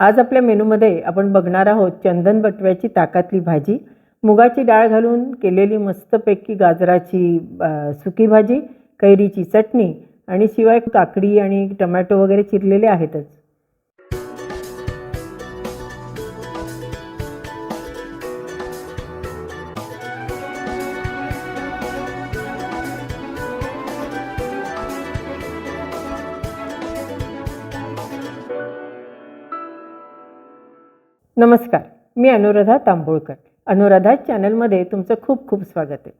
आज आपल्या मेनूमध्ये आपण बघणार आहोत चंदन बटव्याची ताकातली भाजी मुगाची डाळ घालून केलेली मस्तपैकी गाजराची सुकी भाजी कैरीची चटणी आणि शिवाय काकडी आणि टमॅटो वगैरे चिरलेले आहेतच. नमस्कार मी अनुराधा तांबोळकर. अनुराधा चॅनलमध्ये तुमचं खूप खूप स्वागत आहे.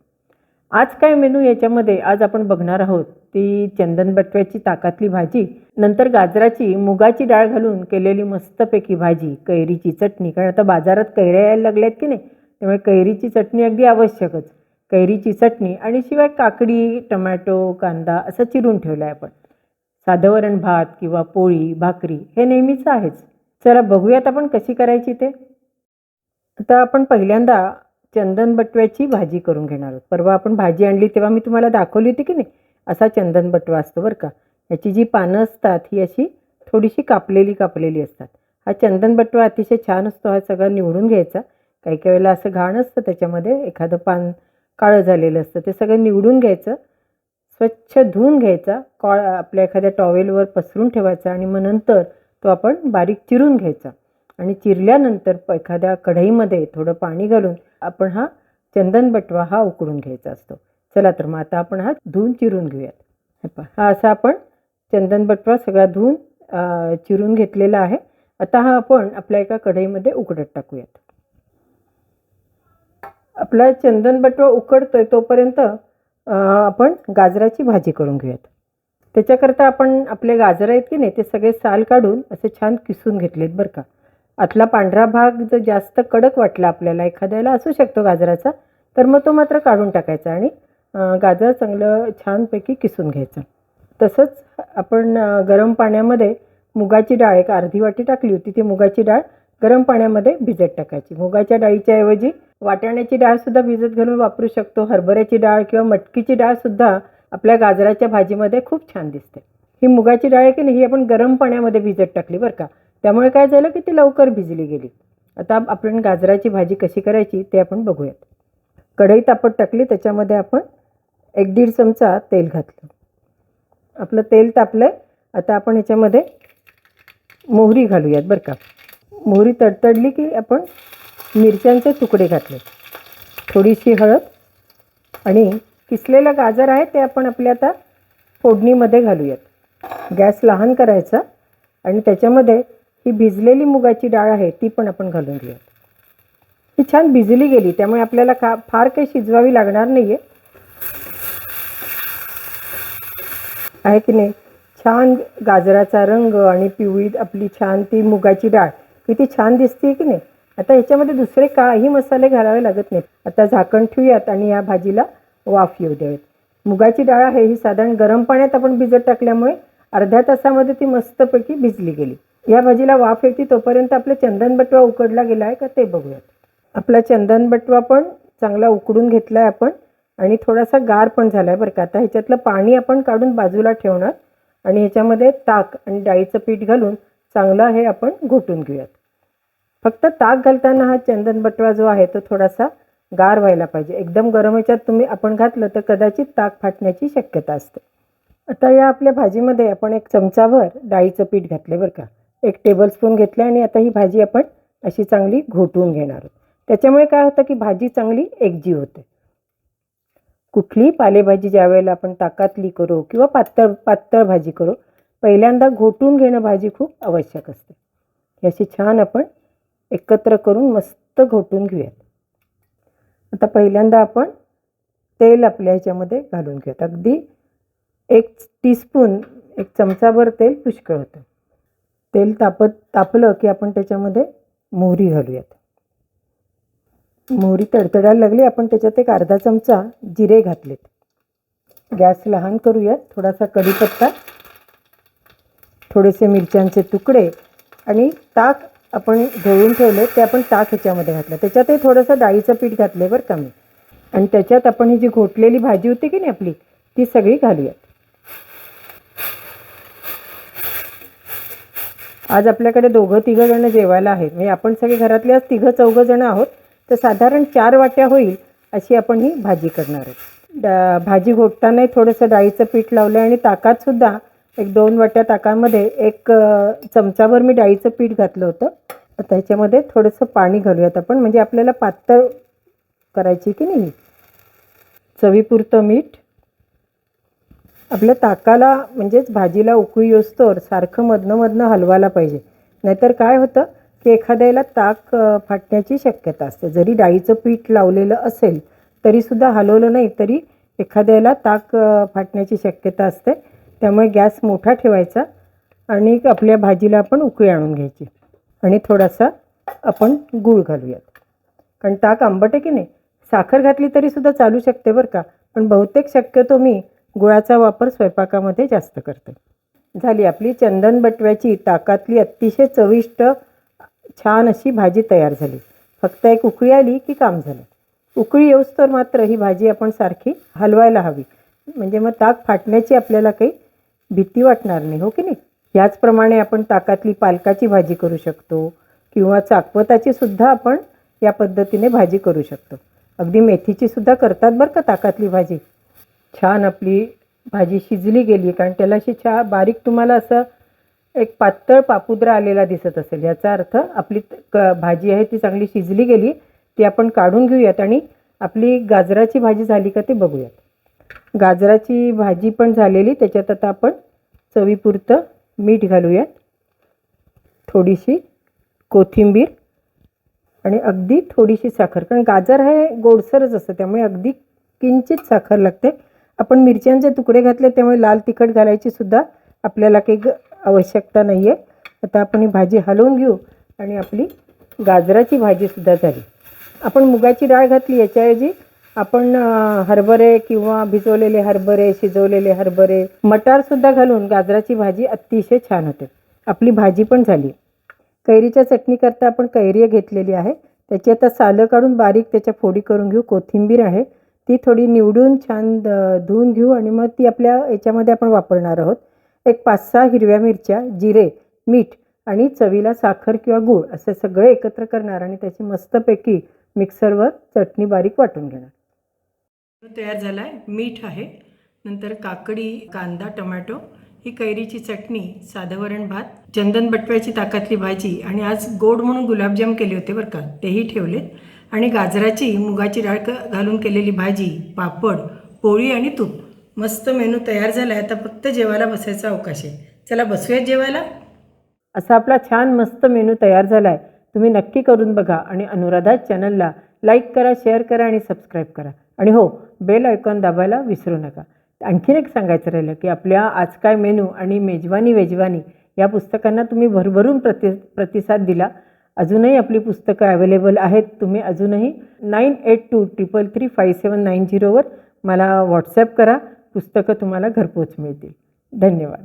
आज काय मेनू याच्यामध्ये आज आपण बघणार आहोत ती चंदन बटव्याची ताकातली भाजी नंतर गाजराची मुगाची डाळ घालून केलेली मस्तपैकी भाजी कैरीची चटणी. कारण आता बाजारात कैऱ्या यायला लागल्यात की नाही त्यामुळे कैरीची चटणी अगदी आवश्यकच. कैरीची चटणी आणि शिवाय काकडी टमॅटो कांदा असं चिरून ठेवलं आहे आपण. साधं वरण भात किंवा पोळी भाकरी हे नेहमीच आहेच. चला बघूयात आपण कशी करायची ते. आता आपण पहिल्यांदा चंदन बटव्याची भाजी करून घेणार आहोत. परवा आपण भाजी आणली तेव्हा मी तुम्हाला दाखवली होती की नाही? असा चंदन बटवा असतो बरं का. याची जी पानं असतात ही अशी थोडीशी कापलेली कापलेली असतात. हा चंदन बटवा अतिशय छान असतो हा सगळा निवडून घ्यायचा. काही काही वेळेला असं घाण असतं त्याच्यामध्ये एखादं पान काळं झालेलं असतं ते सगळं निवडून घ्यायचं. स्वच्छ धुवून घ्यायचा. कॉ आपल्या एखाद्या टॉवेलवर पसरून ठेवायचा आणि मग नंतर तो आपण बारीक चिरून घ्यायचा. आणि चिरल्यानंतर एखाद्या कढईमध्ये थोडं पाणी घालून आपण हा चंदन बटवा हा उकडून घ्यायचा असतो. चला तर मग आता आपण हा धुवून चिरून घेऊयात. हे हा असा आपण चंदन बटवा सगळा धुवून चिरून घेतलेला आहे. आता हा आपण आपल्या एका कढईमध्ये उकडत टाकूयात. आपला चंदन बटवा उकडतोय तोपर्यंत आपण गाजराची भाजी करून घेऊयात. त्याच्याकरता आपण आपले गाजर आहेत की नाही ते सगळे साल काढून असे छान किसून घेतलेत बरं का. आतला पांढरा भाग जर जास्त कडक वाटला आपल्याला एखाद्याला असू शकतो गाजराचा तर मग तो मात्र काढून टाकायचा आणि गाजर चांगलं छानपैकी किसून घ्यायचं. तसंच आपण गरम पाण्यामध्ये मुगाची डाळ एक अर्धी वाटी टाकली होती ती मुगाची डाळ गरम पाण्यामध्ये भिजत टाकायची. मुगाच्या डाळीच्या ऐवजी वाटाण्याची डाळसुद्धा भिजत घालून वापरू शकतो हरभऱ्याची डाळ किंवा मटकीची डाळसुद्धा आपल्या गाजराच्या भाजीमध्ये खूप छान दिसते. ही मुगाची डाळ आहे की नाही ही आपण गरम पाण्यामध्ये भिजत टाकली बरं का. त्यामुळे काय झालं की ती लवकर भिजली गेली. आता आपण गाजराची भाजी कशी करायची ते आपण बघूयात. कढई तापत टाकली त्याच्यामध्ये आपण एक दीड चमचा तेल घातलं. आपलं तेल तापलं आहे आता आपण याच्यामध्ये मोहरी घालूयात बरं का. मोहरी तडतडली की आपण मिरच्यांचे तुकडे घातले थोडीशी हळद आणि किसलेलं गाजर आहे ते आपण आपल्या आता फोडणीमध्ये घालूयात. गॅस लहान करायचा आणि त्याच्यामध्ये ही भिजलेली मुगाची डाळ आहे ती पण आपण घालून घेऊयात. ही छान भिजली गेली त्यामुळे आपल्याला का फार काही शिजवावी लागणार नाही आहे आहे की नाही? छान गाजराचा रंग आणि पिवळी आपली छान ती मुगाची डाळ किती छान दिसते की नाही? आता ह्याच्यामध्ये दुसरे काही मसाले घालावे लागत नाहीत. आता झाकण ठेवूयात आणि या भाजीला वाफ येऊ द्यावेत मुगाची डाळ आहे ही साधारण गरम पाण्यात आपण भिजत टाकल्यामुळे अर्ध्या तासामध्ये ती मस्तपैकी भिजली गेली. या भाजीला वाफ येते तोपर्यंत आपला चंदन बटवा उकडला गेला आहे का ते बघूयात. आपला चंदन बटवा पण चांगला उकडून घेतला आहे आपण आणि थोडासा गार पण झाला आहे बरं का. आता ह्याच्यातलं पाणी आपण काढून बाजूला ठेवणार आणि ह्याच्यामध्ये ताक आणि डाळीचं पीठ घालून चांगलं हे आपण घोटून घेऊयात. फक्त ताक घालताना हा चंदन बटवा जो आहे तो थोडासा गार व्हायला पाहिजे. एकदम गरम ह्याच्यात तुम्ही आपण घातलं तर कदाचित ताक फाटण्याची शक्यता असते. आता या आपल्या भाजीमध्ये आपण एक चमचाभर डाळीचं पीठ घातले बरं का. एक टेबलस्पून घेतले आणि आता ही भाजी आपण अशी चांगली घोटून घेणार आहोत. त्याच्यामुळे काय होतं की भाजी चांगली एकजीव होते. कुठलीही पालेभाजी ज्या वेळेला आपण ताकातली करू किंवा पातळ पातळ भाजी करू पहिल्यांदा घोटून घेणं भाजी खूप आवश्यक असते. ही अशी छान आपण एकत्र करून मस्त घोटून घेऊयात. आता पहिल्यांदा आपण तेल आपल्या ह्याच्यामध्ये घालून घेऊयात. अगदी एक टीस्पून एक चमचाभर तेल पुष्कळ होतं तेल तापत तापलं की आपण त्याच्यामध्ये मोहरी घालूयात. मोहरी तडतडायला लागली आपण त्याच्यात एक अर्धा चमचा जिरे घातलेत. गॅस लहान करूयात थोडासा कढीपत्ता थोडेसे मिरच्यांचे तुकडे आणि ताक आपण धुळून ठेवले ते आपण ताक ह्याच्यामध्ये घातलं. त्याच्यातही थोडंसं डाळीचं पीठ घातलं बरं का मी. आणि त्याच्यात आपण ही जी घोटलेली भाजी होती की नाही आपली ती सगळी घालूयात. आज आपल्याकडे दोघं तिघं जणं जेवायला आहेत. म्हणजे आपण सगळे घरातले आज तिघं चौघं जणं आहोत. तर साधारण चार वाट्या होईल अशी आपण ही भाजी करणार आहोत. डा भाजी घोटतानाही थोडंसं डाळीचं पीठ लावलं आणि ताकातसुद्धा एक दोन वाट्या ताकामध्ये एक चमचावर चमचाभर मी डाळीचं पीठ घातलं होतं. त्याच्यामध्ये थोडंसं पाणी घालूयात आपण. म्हणजे आपल्याला पातळ करायची की नाही? चवीपुरतं मीठ. आपल्या ताकाला म्हणजेच भाजीला उकळी येऊस्तोवर सारखं मधनं मधनं हलवायला पाहिजे. नाहीतर काय होतं की एखाद्याला ताक फाटण्याची शक्यता असते. जरी डाळीचं पीठ लावलेलं असेल तरीसुद्धा हलवलं नाही तरी एखाद्याला ताक फाटण्याची शक्यता असते. त्यामुळे गॅस मोठा ठेवायचा आणि आपल्या भाजीला आपण उकळी आणून घ्यायची. आणि थोडासा आपण गूळ घालूयात. कारण ताक आंबट आहे की नाही? साखर घातली तरीसुद्धा चालू शकते बरं का? पण बहुतेक शक्यतो मी गुळाचा वापर स्वयंपाकामध्ये जास्त करते. झाली आपली चंदन बटव्याची ताकातली अतिशय चविष्ट छान अशी भाजी तयार झाली. फक्त एक उकळी आली की काम झालं. उकळी येऊस्तोवर मात्र ही भाजी आपण सारखी हलवायला हवी. म्हणजे मग ताक फाटण्याची आपल्याला काही भीती वाटणार नाही हो की नाही? याचप्रमाणे आपण ताकातली पालकाची भाजी करू शकतो किंवा चाकवताची सुद्धा आपण या पद्धतीने भाजी करू शकतो. अगदी मेथीची सुद्धा करतात बरं का ताकातली भाजी. छान आपली भाजी शिजली गेली कारण त्याला अशी छा बारीक तुम्हाला असं एक पातळ पापुद्रा आलेला दिसत असेल. याचा अर्थ आपली क भाजी आहे ती चांगली शिजली गेली ती आपण काढून घेऊयात आणि आपली गाजराची भाजी झाली का ते बघूयात. गाजराची भाजी पण झालेली. त्याच्यात आता आपण चवीपुरतं मीठ घालूयात. थोडीशी कोथिंबीर आणि अगदी थोडीशी साखर. कारण गाजर हे गोडसरच असतं त्यामुळे अगदी किंचित साखर लागते. आपण मिरच्यांचे तुकडे घातले त्यामुळे लाल तिखट घालायची सुद्धा आपल्याला काही ग आवश्यकता नाही आहे आता आपण ही भाजी हलवून घेऊ आणि आपली गाजराची भाजीसुद्धा झाली. आपण मुगाची डाळ घातली याच्याऐवजी आपण हरभरे किंवा भिजवलेले हरभरे शिजवलेले हरभरे मटारसुद्धा घालून गाजराची भाजी अतिशय छान होते. आपली भाजी पण झाली. कैरीच्या चटणीकरता आपण कैरी घेतलेली आहे. त्याची आता सालं काढून बारीक त्याच्या फोडी करून घेऊ. कोथिंबीर आहे. ती थोडी निवडून छान धुवून घेऊ आणि मग ती आपल्या याच्यामध्ये आपण वापरणार आहोत. एक पाच सहा हिरव्या मिरच्या जिरे मीठ आणि चवीला साखर किंवा गूळ असे सगळे एकत्र करणार आणि त्याची मस्तपैकी मिक्सरवर चटणी बारीक वाटून घेणार. तयार झाला आहे. मीठ आहे. नंतर काकडी कांदा टोमॅटो ही कैरीची चटणी साधं वरण भात चंदन बटव्याची ताकातली भाजी आणि आज गोड म्हणून गुलाबजाम केले होते बरं का. तेही ठेवलेत. आणि गाजराची मुगाची डाळ घालून केलेली भाजी पापड पोळी आणि तूप. मस्त मेनू तयार झाला आहे. आता फक्त जेवायला बसायचा अवकाश आहे. चला बसूयात जेवायला. असा आपला छान मस्त मेनू तयार झाला आहे तुम्ही नक्की करून बघा आणि अनुराधा चॅनलला लाईक करा शेअर करा आणि सबस्क्राईब करा. आणि हो बेल आयकॉन दाबायला विसरू नका. आणखीन एक सांगायचं राहिलं की आपल्या आज काय मेनू आणि मेजवानी वेजवानी या पुस्तकांना तुम्ही भरभरून प्रति प्रतिसाद दिला. अजूनही आपली पुस्तकं अवेलेबल आहेत. तुम्ही अजूनही nine eight two triple three five seven nine झिरोवर मला व्हॉट्सॲप करा. पुस्तकं तुम्हाला घरपोच मिळतील. धन्यवाद.